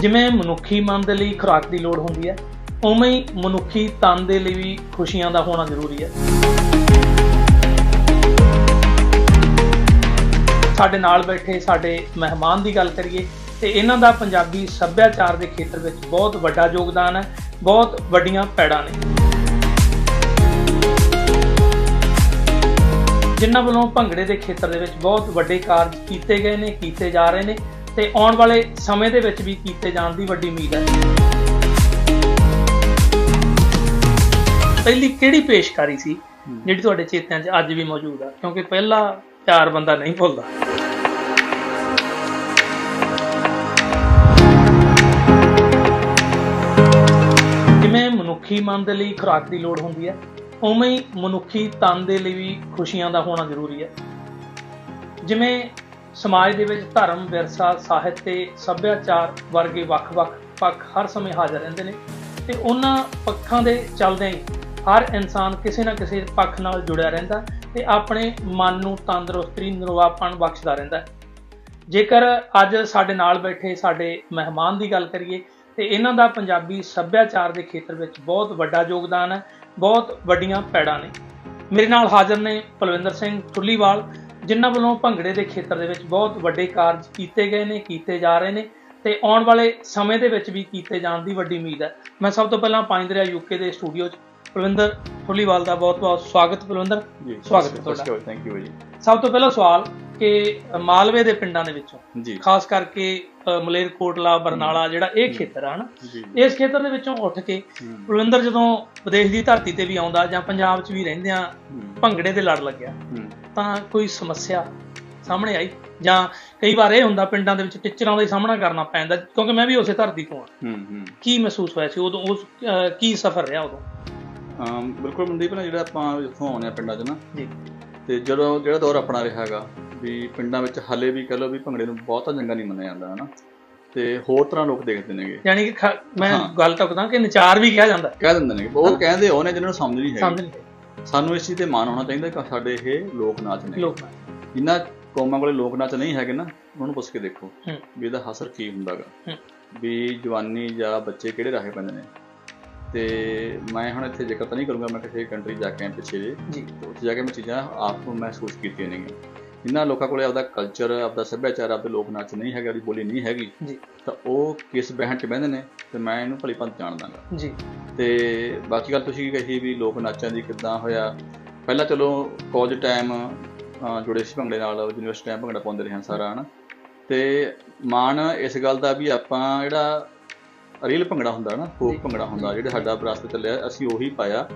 ਜਿਵੇਂ ਮਨੁੱਖੀ ਮਨ ਦੇ ਲਈ ਖੁਰਾਕ ਦੀ ਲੋੜ ਹੁੰਦੀ ਹੈ, ਉਵੇਂ ਹੀ ਮਨੁੱਖੀ ਤਨ ਦੇ ਲਈ ਵੀ ਖੁਸ਼ੀਆਂ ਦਾ ਹੋਣਾ ਜ਼ਰੂਰੀ ਹੈ। ਸਾਡੇ ਨਾਲ ਬੈਠੇ ਸਾਡੇ ਮਹਿਮਾਨ ਦੀ ਗੱਲ ਕਰੀਏ, ਤੇ ਇਹਨਾਂ ਦਾ ਪੰਜਾਬੀ ਸੱਭਿਆਚਾਰ ਦੇ ਖੇਤਰ ਵਿੱਚ ਬਹੁਤ ਵੱਡਾ ਯੋਗਦਾਨ ਹੈ, ਬਹੁਤ ਵੱਡੀਆਂ ਪੈੜਾਂ ਨੇ। ਜਿਨ੍ਹਾਂ ਵੱਲੋਂ ਭੰਗੜੇ ਦੇ ਖੇਤਰ ਦੇ ਵਿੱਚ ਬਹੁਤ ਵੱਡੇ ਕਾਰਜ ਕੀਤੇ ਗਏ ਨੇ, ਕੀਤੇ ਜਾ ਰਹੇ ਨੇ ਤੇ ਆਉਣ ਵਾਲੇ ਸਮੇਂ ਦੇ ਵਿੱਚ ਵੀ ਕੀਤੇ ਜਾਣ ਦੀ ਵੱਡੀ ਉਮੀਦ ਹੈ। ਪਹਿਲੀ ਕਿਹੜੀ ਪੇਸ਼ਕਾਰੀ ਸੀ ਜਿਹੜੀ ਤੁਹਾਡੇ ਚੇਤਿਆਂ 'ਚ ਅੱਜ ਵੀ ਮੌਜੂਦ ਆ? ਕਿਉਂਕਿ ਪਹਿਲਾ ਪਿਆਰ ਬੰਦਾ ਨਹੀਂ ਭੁੱਲਦਾ। ਜਿਵੇਂ ਮਨੁੱਖੀ ਮਨ ਦੇ ਲਈ ਖੁਰਾਕ ਦੀ ਲੋੜ ਹੁੰਦੀ ਹੈ ਉਵੇਂ ਹੀ ਮਨੁੱਖੀ ਤਨ ਦੇ ਲਈ ਵੀ ਖੁਸ਼ੀਆਂ ਦਾ ਹੋਣਾ ਜ਼ਰੂਰੀ ਹੈ। ਜਿਵੇਂ ਸਮਾਜ ਦੇ ਵਿੱਚ ਧਰਮ, ਵਿਰਸਾ, ਸਾਹਿਤ ਤੇ ਸੱਭਿਆਚਾਰ ਵਰਗੇ ਵੱਖ-ਵੱਖ ਪੱਖ ਹਰ ਸਮੇਂ ਹਾਜ਼ਰ ਰਹਿੰਦੇ ਨੇ ਤੇ ਉਹਨਾਂ ਪੱਖਾਂ ਦੇ ਚੱਲਦਿਆਂ ਹੀ ਹਰ ਇਨਸਾਨ ਕਿਸੇ ਨਾ ਕਿਸੇ ਪੱਖ ਨਾਲ ਜੁੜਿਆ ਰਹਿੰਦਾ ਤੇ ਆਪਣੇ ਮਨ ਨੂੰ ਤੰਦਰੁਸਤੀ, ਨਿਰਵਾਪਣ ਬਖਸ਼ਦਾ ਰਹਿੰਦਾ। ਜੇਕਰ ਅੱਜ ਸਾਡੇ ਨਾਲ ਬੈਠੇ ਸਾਡੇ ਮਹਿਮਾਨ ਦੀ ਗੱਲ ਕਰੀਏ, ਤੇ ਇਹਨਾਂ ਦਾ ਪੰਜਾਬੀ ਸੱਭਿਆਚਾਰ ਦੇ ਖੇਤਰ ਵਿੱਚ ਬਹੁਤ ਵੱਡਾ ਯੋਗਦਾਨ ਹੈ, ਬਹੁਤ ਵੱਡੀਆਂ ਪੈੜਾਂ ਨੇ। ਮੇਰੇ ਨਾਲ ਹਾਜ਼ਰ ਨੇ ਪਲਵਿੰਦਰ ਸਿੰਘ ਟੁੱਲੀਵਾਲ ਜਿਨ੍ਹਾਂ ਵੱਲੋਂ ਭੰਗੜੇ ਦੇ ਖੇਤਰ ਦੇ ਵਿੱਚ ਬਹੁਤ ਵੱਡੇ ਕਾਰਜ ਕੀਤੇ ਗਏ ਨੇ ਕੀਤੇ ਜਾ ਰਹੇ ਨੇ ਤੇ ਆਉਣ ਵਾਲੇ ਸਮੇਂ ਦੇ ਵਿੱਚ ਵੀ ਕੀਤੇ ਜਾਣ ਦੀ ਵੱਡੀ ਉਮੀਦ ਹੈ। ਮੈਂ ਸਭ ਤੋਂ ਪਹਿਲਾਂ ਪੰਜ ਦਰਿਆ ਯੂਕੇ ਦੇ ਸਟੂਡੀਓ 'ਚ ਪਲਵਿੰਦਰ ਠੁੱਲੀਵਾਲ ਦਾ ਬਹੁਤ-ਬਹੁਤ ਸਵਾਗਤ ਪਲਵਿੰਦਰ ਜੀ ਸਵਾਗਤ ਹੈ ਤੁਹਾਡਾ। ਥੈਂਕ ਯੂ ਜੀ। ਸਭ ਤੋਂ ਪਹਿਲਾ ਸਵਾਲ ਕਿ ਮਾਲਵੇ ਦੇ ਪਿੰਡਾਂ ਦੇ ਵਿੱਚੋਂ। ਖਾਸ ਕਰਕੇ ਮਲੇਰਕੋਟਲਾ ਬਰਨਾਲਾ ਜਿਹੜਾ ਇਹ ਖੇਤਰ ਆ ਨਾ ਇਸ ਖੇਤਰ ਦੇ ਵਿੱਚੋਂ ਉੱਠ ਕੇ ਕੁਲਵਿੰਦਰ ਜਦੋਂ ਵਿਦੇਸ਼ ਦੀ ਧਰਤੀ ਤੇ ਵੀ ਆਉਂਦਾ ਜਾਂ ਪੰਜਾਬ 'ਚ ਵੀ ਰਹਿੰਦਿਆਂ ਭੰਗੜੇ ਦੇ ਲੜ ਲੱਗਿਆ ਤਾਂ ਕੋਈ ਸਮੱਸਿਆ ਸਾਹਮਣੇ ਆਈ ਜਾਂ ਕਈ ਵਾਰ ਇਹ ਹੁੰਦਾ ਪਿੰਡਾਂ ਦੇ ਵਿੱਚ ਟੀਚਰਾਂ ਦਾ ਸਾਹਮਣਾ ਕਰਨਾ ਪੈਂਦਾ ਕਿਉਂਕਿ ਮੈਂ ਵੀ ਉਸੇ ਧਰਤੀ ਤੋਂ ਆ। ਕੀ ਮਹਿਸੂਸ ਹੋਇਆ ਸੀ ਉਦੋਂ ਉਸ ਕੀ ਸਫ਼ਰ ਰਿਹਾ ਉਦੋਂ? ਬਿਲਕੁਲ ਮਨਦੀਪ ਨਾ ਜਿਹੜਾ ਆਪਾਂ ਇੱਥੋਂ ਆਉਂਦੇ ਆ ਪਿੰਡਾਂ 'ਚ ਨਾ ਜੀ। ਤੇ ਜਦੋਂ ਜਿਹੜਾ ਦੌਰ ਆਪਣਾ ਰਿਹਾ ਹੈਗਾ ਵੀ ਪਿੰਡਾਂ ਵਿੱਚ ਹਲੇ ਵੀ ਕਹ ਲਓ ਵੀ ਭੰਗੜੇ ਨੂੰ ਬਹੁਤਾ ਚੰਗਾ ਨਹੀਂ ਮੰਨਿਆ ਜਾਂਦਾ ਹਨਾ? ਤੇ ਹੋਰ ਤਰ੍ਹਾਂ ਲੋਕ ਦੇਖਦੇ ਨੇਗੇ। ਯਾਨੀ ਕਿ ਮੈਂ। ਗੱਲ ਟੁਕਦਾ ਕਿ ਨਚਾਰ ਵੀ ਕਿਹਾ ਜਾਂਦਾ? ਕਹਿ ਦਿੰਦੇ ਨੇ ਉਹ ਕਹਿੰਦੇ ਉਹ ਨੇ ਜਿਹਨਾਂ ਨੂੰ ਸਮਝ ਨਹੀਂ ਸਮਝ ਹੈ ਨਹੀਂ ਸਾਨੂੰ ਇਸ ਚੀਜ਼ ਤੇ ਮਾਣ ਹੋਣਾ ਚਾਹੀਦਾ ਕਿ ਸਾਡੇ ਇਹ ਲੋਕ ਨਾਚ ਨੇ। ਲੋਕ ਜਿਨ੍ਹਾਂ ਕੌਮਾਂ ਕੋਲੇ ਲੋਕ ਨਾਚ ਨਹੀਂ ਹੈਗੇ ਨਾ ਉਹਨਾਂ ਨੂੰ ਪੁੱਛ ਕੇ ਦੇਖੋ। ਵੀ ਇਹਦਾ ਹਸਰ ਕੀ ਹੁੰਦਾਗਾ। ਵੀ ਜਵਾਨੀ ਜਾਂ ਬੱਚੇ ਕਿਹੜੇ ਰਾਹੇ ਪੈਂਦੇ ਨੇ। ਤੇ ਮੈਂ ਹੁਣ ਇੱਥੇ ਜ਼ਿਕਰ ਤਾਂ ਨਹੀਂ ਕਰੂੰਗਾ ਮੈਂ ਕਿਸੇ ਕੰਟਰੀ ਜਾ ਕੇ ਆਇਆ ਪਿੱਛੇ ਜੇ। ਤੇ ਉੱਥੇ ਜਾ ਕੇ ਮੈਂ ਚੀਜ਼ਾਂ ਆਪ ਮਹਿਸੂਸ ਕੀਤੀਆਂ ਨੇਗੀਆਂ। ਜਿਨ੍ਹਾਂ ਲੋਕਾਂ ਕੋਲੇ ਆਪਦਾ ਕਲਚਰ ਆਪਦਾ ਸੱਭਿਆਚਾਰ ਆਪਦੇ ਲੋਕ ਨਾਚ ਨਹੀਂ ਹੈਗਾ ਆਪਦੀ ਬੋਲੀ ਨਹੀਂ ਹੈਗੀ ਜੀ। ਤਾਂ ਉਹ ਕਿਸ ਬਹਿਣ 'ਚ ਬਹਿੰਦੇ ਨੇ ਤੇ ਮੈਂ ਇਹਨੂੰ ਭਲੀ ਭੰਤ ਜਾਣਦਾਗਾ ਜੀ। ਤੇ ਬਾਕੀ ਗੱਲ ਤੁਸੀਂ ਕਹੀ ਵੀ ਲੋਕ ਨਾਚਾਂ ਦੀ ਕਿੱਦਾਂ ਹੋਇਆ। ਪਹਿਲਾਂ ਚਲੋ ਕਾਲਜ ਟਾਈਮ ਜੁੜੇ ਸੀ ਭੰਗੜੇ ਨਾਲ ਯੂਨੀਵਰਸਿਟੀ ਟਾਈਮ ਭੰਗੜਾ ਪਾਉਂਦੇ ਰਹੇ ਹਾਂ ਸਾਰਾ ਹਨਾ। ਤੇ ਮਾਣ ਇਸ ਗੱਲ ਦਾ ਵੀ ਆਪਾਂ ਜਿਹੜਾ ਰੀਲ ਭੰਗੜਾ ਹੁੰਦਾ ਨਾ ਫੋਕ। ਭੰਗੜਾ ਹੁੰਦਾ ਜਿਹੜਾ ਸਾਡਾ ਵਿਰਾਸਤ ਚੱਲਿਆ ਅਸੀਂ ਉਹੀ ਪਾਇਆ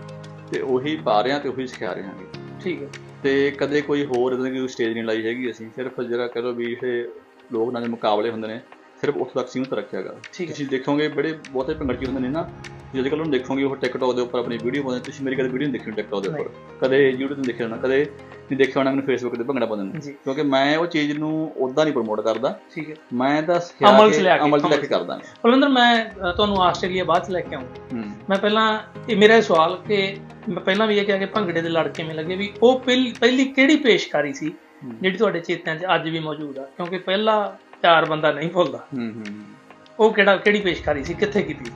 ਤੇ ਉਹੀ ਪਾ ਰਹੇ ਹਾਂ ਤੇ ਉਹੀ ਸਿਖਾ ਰਹੇ ਹਾਂਗੇ ਠੀਕ ਹੈ। ਤੇ ਕਦੇ ਕੋਈ ਹੋਰ ਇਦਾਂ ਦੀ ਕੋਈ ਸਟੇਜ ਨਹੀਂ ਲਾਈ ਹੈਗੀ ਅਸੀਂ ਸਿਰਫ ਜਿਹੜਾ ਕਹ ਲਓ ਵੀ ਇਹ ਲੋਕ ਨਾਲ ਦੇ ਮੁਕਾਬਲੇ ਹੁੰਦੇ ਨੇ ਸਿਰਫ ਉਸ ਤੱਕ ਸੀਮਤ ਰੱਖਿਆ ਗਾ ਠੀਕ ਹੈ। ਤੁਸੀਂ ਦੇਖੋਗੇ ਬੜੇ ਬਹੁਤੇ ਭੰਗੜਚੀ ਹੁੰਦੇ ਨੇ ਨਾ ਜੇ ਕੱਲ੍ਹ ਉਹਨੂੰ ਦੇਖੋਗੇ ਉਹ ਟਿਕਟੌਕ ਦੇ ਉੱਪਰ ਆਪਣੀ ਵੀਡੀਓ ਪਾਉਂਦੇ ਨੇ। ਤੁਸੀਂ ਮੇਰੀ ਕਦੇ ਵੀਡੀਓ ਨਹੀਂ ਦੇਖੀ ਟਿਕਟੌਕ ਦੇ ਉੱਪਰ। ਕਦੇ YouTube ਤੇ ਦੇਖਿਆ ਹੋਣਾ ਕਦੇ ਨਹੀਂ ਦੇਖਿਆ ਹੋਣਾ ਮੈਨੂੰ Facebook ਤੇ ਭੰਗੜਾ ਪਾਉਂਦੇ ਨੇ। ਕਿਉਂਕਿ ਮੈਂ ਉਹ ਚੀਜ਼ ਨੂੰ ਉਦਾਂ ਨਹੀਂ ਪ੍ਰਮੋਟ ਕਰਦਾ। ਠੀਕ ਹੈ। ਮੈਂ ਤਾਂ ਅਮਲ 'ਚ ਕੇ- ਅਮਲ 'ਚ ਲੈ ਕੇ। ਕਰਦਾ ਬਲਵਿੰਦਰ ਮੈਂ ਤੁਹਾਨੂੰ ਆਸਟ੍ਰੇਲੀਆ ਬਾਅਦ ਚ ਲੈ ਕੇ ਆਉਂਗਾ ਹੂੰ। ਮੈਂ ਪਹਿਲਾਂ ਇਹ ਮੇਰਾ ਸਵਾਲ ਕਿ ਮੈਂ ਪਹਿਲਾਂ ਵੀ ਇਹ ਕਿਹਾ ਕਿ ਭੰਗੜੇ ਦੇ ਲੜ ਕਿਵੇਂ ਲੱਗੇ ਵੀ ਉਹ ਪਹਿਲੀ ਕਿਹੜੀ ਪੇਸ਼ਕਾਰੀ ਸੀ। ਜਿਹੜੀ ਤੁਹਾਡੇ ਚੇਤਿਆਂ 'ਚ ਅੱਜ ਵੀ ਮੌਜੂਦ ਆ? ਕਿਉਂਕਿ ਪਹਿਲਾ ਪਿਆਰ ਬੰਦਾ ਨਹੀਂ ਭੁੱਲਦਾ ਹੂੰ ਹੂੰ। ਉਹ ਕਿਹੜਾ ਕਿਹੜੀ ਪੇਸ਼ਕਾਰੀ ਸੀ? ਕਿੱਥੇ ਕੀਤੀ?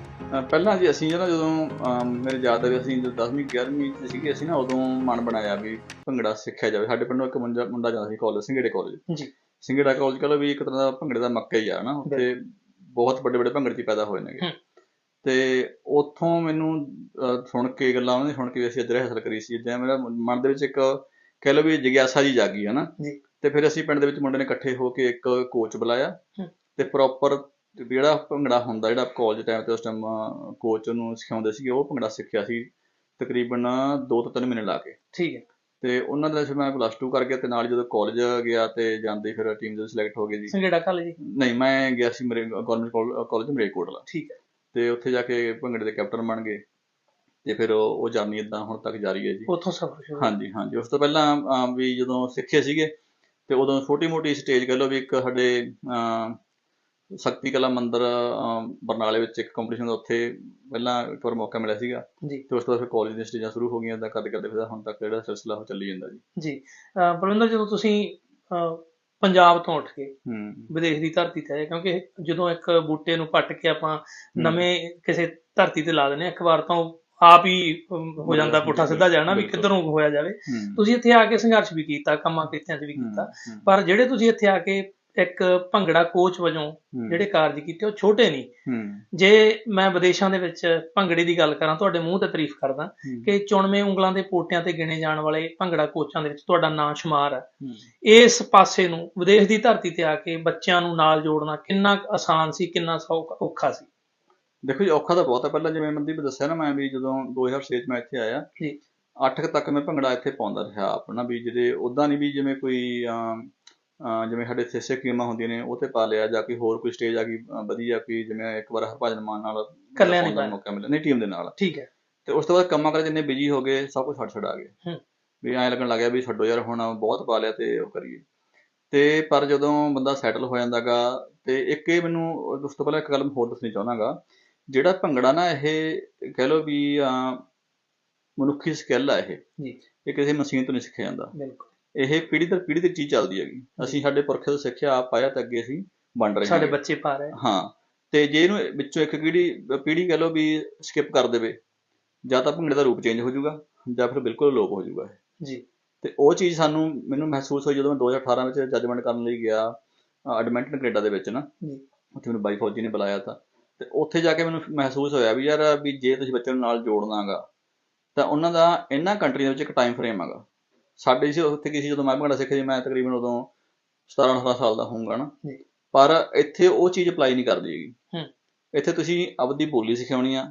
ਪਹਿਲਾਂ ਜੀ ਅਸੀਂ ਜਦੋਂ ਅਮ ਮੇਰੇ ਯਾਦ ਹੈ ਵੀ ਅਸੀਂ ਜਦੋਂ 10ਵੀਂ 11ਵੀਂ ਚ ਸੀਗੇ ਅਸੀਂ ਨਾ ਉਦੋਂ ਮਨ ਬਣਾਇਆ ਵੀ ਭੰਗੜਾ ਸਿੱਖਿਆ ਜਾਵੇ। ਸਾਡੇ ਪਿੰਡੋਂ ਇੱਕ ਮੁੰਡਾ ਮੁੰਡਾ ਜਾਂਦਾ ਸੀ ਕਾਲਜ ਸਿੰਗੇੜੇ ਕਾਲਜ। ਜੀ। ਸਿੰਗੇੜਾ ਕਾਲਜ ਕਹ ਲਓ ਵੀ ਇੱਕ ਤਰ੍ਹਾਂ ਦਾ ਭੰਗੜੇ ਦਾ ਮੱਕਾ ਹੀ ਆ ਨਾ ਉੱਥੇ ਬਹੁਤ ਵੱਡੇ ਵੱਡੇ ਭੰਗੜੇ 'ਚ ਪੈਦਾ ਹੋਏ ਨੇਗੇ। ਤੇ ਉੱਥੋਂ ਮੈਨੂੰ ਸੁਣ ਕੇ ਗੱਲਾਂ ਉਹਨਾਂ ਦੀ ਸੁਣ ਕੇ ਅਸੀਂ ਅਜਰੇ ਹਾਸਲ ਕਰੀ ਸੀ। ਜਾਂ ਮੇਰਾ ਮਨ ਦੇ ਵਿੱਚ ਇੱਕ ਕਹਿ ਲਓ ਵੀ ਜਿਗਿਆਸਾ ਜੀ ਜਾਗੀ ਹੈ ਨਾ ਜੀ। ਤੇ ਫਿਰ ਅਸੀਂ ਪਿੰਡ ਦੇ ਵਿੱਚ ਮੁੰਡੇ ਨੇ ਇਕੱਠੇ ਹੋ ਕੇ ਇੱਕ ਕੋਚ ਬੁਲਾਇਆ। ਤੇ ਪ੍ਰੋਪਰ ਜਿਹੜਾ ਭੰਗੜਾ ਹੁੰਦਾ ਜਿਹੜਾ ਕਾਲਜ ਟਾਈਮ ਤੇ ਉਸ ਟਾਈਮ ਕੋਚ ਨੂੰ ਸਿਖਾਉਂਦੇ ਸੀਗੇ ਉਹ ਭੰਗੜਾ ਸਿੱਖਿਆ ਸੀ ਤਕਰੀਬਨ 2 ਤੋਂ 3 ਮਹੀਨੇ ਲਾ ਕੇ। ਠੀਕ ਹੈ। ਤੇ ਉਹਨਾਂ ਦੇ ਮੈਂ ਪਲੱਸ 2 ਕਰ ਗਿਆ ਤੇ ਨਾਲ ਜਦੋਂ ਕਾਲਜ ਗਿਆ ਤੇ ਜਾਂਦੇ ਫਿਰ ਟੀਮ ਦੇ ਸਿਲੈਕਟ ਹੋ ਗਏ ਜੀ। ਸੰਗੇੜਾ ਕਾਲਜ ਨਹੀਂ ਮੈਂ ਗਿਆ ਸੀ ਮੇਰੇ ਗਵਰਨਮੈਂਟ ਕਾਲਜ ਮਰੇਕੋਟਲਾ ਠੀਕ ਹੈ। ਤੇ ਉੱਥੇ ਜਾ ਕੇ ਭੰਗੜੇ ਦੇ ਕੈਪਟਨ ਬਣ ਗਏ ਤੇ ਫਿਰ ਉਹ ਜਰਨੀ ਇਦਾਂ ਹੁਣ ਤੱਕ ਜਾਰੀ ਹੈ ਜੀ। ਉੱਥੋਂ ਸਫ਼ਰ ਸ਼ੁਰੂ ਹਾਂਜੀ ਹਾਂਜੀ। ਉਸ ਤੋਂ ਪਹਿਲਾਂ ਵੀ ਜਦੋਂ ਸਿੱਖੇ ਸੀਗੇ ਤੇ ਉਦੋਂ ਛੋਟੀ ਮੋਟੀ ਸਟੇਜ ਕਹ ਲਓ ਵੀ ਇੱਕ ਸਾਡੇ ਸ਼ਕਤੀ ਕਲਾ ਮੰਦਿਰ ਬਰਨਾਲੇ ਵਿੱਚ ਇੱਕ ਕੰਪੀਟੀਸ਼ਨ ਉੱਥੇ ਪਹਿਲਾਂ ਇੱਕ ਵਾਰ ਮੌਕਾ ਮਿਲਿਆ ਸੀਗਾ ਜੀ। ਤੇ ਉਸ ਤੋਂ ਬਾਅਦ ਫਿਰ ਕਾਲਜ ਦੀਆਂ ਸਟੇਜਾਂ ਸ਼ੁਰੂ ਹੋ ਗਈਆਂ ਤਾਂ ਕਰਦੇ ਕਰਦੇ ਫਿਰ ਹੁਣ ਤੱਕ ਜਿਹੜਾ ਸਿਲਸਿਲਾ ਉਹ ਚੱਲੀ ਜਾਂਦਾ ਜੀ। ਜੀ। ਬਲਵਿੰਦਰ ਜਦੋਂ ਤੁਸੀਂ ਪੰਜਾਬ ਤੋਂ ਉੱਠ ਕੇ ਹੂੰ। ਵਿਦੇਸ਼ ਦੀ ਧਰਤੀ ਤੇ ਆਏ ਕਿਉਂਕਿ ਜਦੋਂ ਇੱਕ ਬੂਟੇ ਨੂੰ ਪੱਟ ਕੇ ਆਪਾਂ। ਨਵੇਂ ਕਿਸੇ ਧਰਤੀ ਤੇ ਲਾ ਦਿੰਦੇ ਹਾਂ ਇੱਕ ਵਾਰ ਤਾਂ ਆਪ ਹੀ ਹੋ ਜਾਂਦਾ ਪੁੱਠਾ ਸਿੱਧਾ ਜਾਣਾ ਵੀ। ਕਿੱਧਰੋਂ ਹੋਇਆ ਜਾਵੇ। ਤੁਸੀਂ ਇੱਥੇ ਆ ਕੇ ਸੰਘਰਸ਼ ਵੀ ਕੀਤਾ ਕੰਮਾਂ ਕੀਤਿਆਂ 'ਚ ਵੀ ਕੀਤਾ ਪਰ ਜਿਹੜੇ ਤੁਸੀਂ ਇੱਥੇ ਆ ਕੇ ਇੱਕ ਭੰਗੜਾ ਕੋਚ ਵਜੋਂ ਜਿਹੜੇ ਕਾਰਜ ਕੀਤੇ ਉਹ ਛੋਟੇ ਨਹੀਂ ਜੇ ਮੈਂ ਵਿਦੇਸ਼ਾਂ ਦੇ ਵਿੱਚ ਭੰਗੜੇ ਦੀ ਗੱਲ ਕਰਾਂ ਤੁਹਾਡੇ ਮੂੰਹ ਤੇ ਤਾਰੀਫ ਕਰਦਾ ਕਿ ਚੁਣਵੇਂ ਉਂਗਲਾਂ ਦੇ ਪੋਟਿਆਂ ਤੇ ਗਿਣੇ ਜਾਣ ਵਾਲੇ ਭੰਗੜਾ ਕੋਚਾਂ ਦੇ ਵਿੱਚ ਤੁਹਾਡਾ ਨਾਂ ਸ਼ੁਮਾਰ ਹੈ। ਇਸ ਪਾਸੇ ਨੂੰ ਵਿਦੇਸ਼ ਦੀ ਧਰਤੀ ਤੇ ਆ ਕੇ ਬੱਚਿਆਂ ਨੂੰ ਨਾਲ ਜੋੜਨਾ ਕਿੰਨਾ ਆਸਾਨ ਸੀ ਕਿੰਨਾ ਔਖਾ ਸੀ? ਦੇਖੋ ਜੀ ਔਖਾ ਤਾਂ ਬਹੁਤ ਹੈ। ਪਹਿਲਾਂ ਜਿਵੇਂ ਮਨਦੀਪ ਦੱਸਿਆ ਨਾ ਮੈਂ ਵੀ ਜਦੋਂ 2006 ਚ ਮੈਂ ਇੱਥੇ ਆਇਆ ਜੀ। 8 ਤੱਕ ਮੈਂ ਭੰਗੜਾ ਇੱਥੇ ਪਾਉਂਦਾ ਰਿਹਾ ਆਪਣਾ ਵੀ ਜਿਹੜੇ ਉਦਾਂ ਨਹੀਂ ਵੀ ਜਿਵੇਂ ਕੋਈ ਜਿਵੇਂ ਸਾਡੇ ਇੱਥੇ ਸਕੀਮਾਂ ਹੁੰਦੀਆਂ ਨੇ ਉਹ ਤੇ ਪਾ ਲਿਆ ਜਾਂ ਕੋਈ ਹੋਰ ਕੋਈ ਸਟੇਜ ਆ ਗਈ ਵਧੀਆ ਕੋਈ ਜਿਵੇਂ ਇੱਕ ਵਾਰ ਹਰਭਜਨ ਮਾਨ ਨਾਲ ਇਕੱਲਿਆਂ ਨਹੀਂ। ਮੌਕਾ ਮਿਲਿਆ। ਨਹੀਂ ਟੀਮ ਦੇ ਨਾਲ। ਠੀਕ ਹੈ। ਤੇ ਉਸ ਤੋਂ ਬਾਅਦ ਕੰਮਾਂ ਕਰ ਜਿੰਨੇ ਬਿਜ਼ੀ ਹੋ ਗਏ ਸਭ ਕੁਝ ਛੱਡ ਛੱਡ ਆ ਗਏ। ਵੀ ਐਂ ਲੱਗਣ ਲੱਗਿਆ ਵੀ ਛੱਡੋ ਯਾਰ ਹੁਣ ਬਹੁਤ ਪਾ ਲਿਆ ਤੇ ਉਹ ਕਰੀਏ। ਤੇ ਪਰ ਜਦੋਂ ਬੰਦਾ ਸੈਟਲ ਹੋ ਜਾਂਦਾਗਾ ਤੇ ਇੱਕ ਇਹ ਮੈਨੂੰ ਉਸ ਤੋਂ ਪਹਿਲਾਂ ਇੱਕ ਗੱਲ ਹੋਰ ਦੱਸਣੀ ਚਾਹੁੰਦਾਗਾ ਜਿਹੜਾ ਭੰਗੜਾ ਨਾ ਇਹ ਕਹਿ ਲਓ ਵੀ ਮਨੁੱਖੀ ਸਕਿੱਲ ਆ ਇਹ। ਜੀ। ਇਹ ਕਿਸੇ ਮਸ਼ੀਨ ਤੋਂ ਨਹੀਂ ਸਿੱਖਿਆ ਜਾਂਦਾ। ਬਿਲਕੁਲ। ਇਹ ਪੀੜ੍ਹੀ ਦਰ ਪੀੜ੍ਹੀ ਤੱਕ ਚੀਜ਼ ਚੱਲਦੀ ਹੈਗੀ। ਅਸੀਂ ਸਾਡੇ ਪੁਰਖੇ ਤੋਂ ਸਿੱਖਿਆ ਆਪ ਪਾਇਆ ਤੇ ਅੱਗੇ ਅਸੀਂ ਵੰਡ ਰਹੇ ਸਾਡੇ ਹਾਂ। ਬੱਚੇ ਪਾ ਰਹੇ। ਹਾਂ ਤੇ ਜੇ ਇਹਨੂੰ ਵਿੱਚੋਂ ਇੱਕ ਪੀੜ੍ਹੀ ਪੀੜ੍ਹੀ ਕਹਿ ਲਓ ਵੀ ਸਕਿਪ ਕਰ ਦੇਵੇ ਜਾਂ ਤਾਂ ਭੰਗੜੇ ਦਾ ਰੂਪ ਚੇਂਜ ਹੋ ਜਾਊਗਾ ਜਾਂ ਫਿਰ ਬਿਲਕੁਲ ਅਲੋਪ ਹੋ ਜਾਊਗਾ। ਜੀ। ਤੇ ਉਹ ਚੀਜ਼ ਸਾਨੂੰ ਮੈਨੂੰ ਮਹਿਸੂਸ ਹੋਈ ਜਦੋਂ ਮੈਂ 2018 ਵਿੱਚ ਜੱਜਮੈਂਟ ਕਰਨ ਲਈ ਗਿਆ ਐਡਮਿੰਟਨ ਕੈਨੇਡਾ ਦੇ ਵਿੱਚ ਨਾ। ਜੀ। ਉੱਥੇ ਮੈਨੂੰ ਬਾਈ ਫੌਜੀ ਨੇ ਬੁਲਾਇਆ ਤਾਂ। ਤੇ ਉੱਥੇ ਜਾ ਕੇ ਮੈਨੂੰ ਮਹਿਸੂਸ ਹੋਇਆ ਵੀ ਯਾਰ ਵੀ ਜੇ ਤੁਸੀਂ ਬੱਚਿਆਂ ਨੂੰ ਨਾਲ ਜੋੜਨਾਗਾ ਤਾਂ ਉਹਨਾਂ ਦਾ ਇਹਨਾਂ ਕੰਟਰੀਆਂ ਵਿੱਚ ਇੱਕ ਟਾਈਮ ਫਰੇਮ ਹੈਗਾ। ਸਾਡੇ ਸੀ ਉੱਥੇ ਕਿਸੇ ਜਦੋਂ ਮੈਂ ਭੰਗੜਾ ਸਿੱਖਿਆ ਸੀ ਮੈਂ ਤਕਰੀਬਨ ਉਦੋਂ 17 18 ਸਾਲ ਦਾ ਹੋਊਗਾ ਨਾ। ਪਰ ਇੱਥੇ ਉਹ ਚੀਜ਼ ਅਪਲਾਈ ਨਹੀਂ ਕਰਦੀ ਹੈਗੀ। ਇੱਥੇ ਤੁਸੀਂ ਆਪਦੀ ਬੋਲੀ ਸਿਖਾਉਣੀ ਆ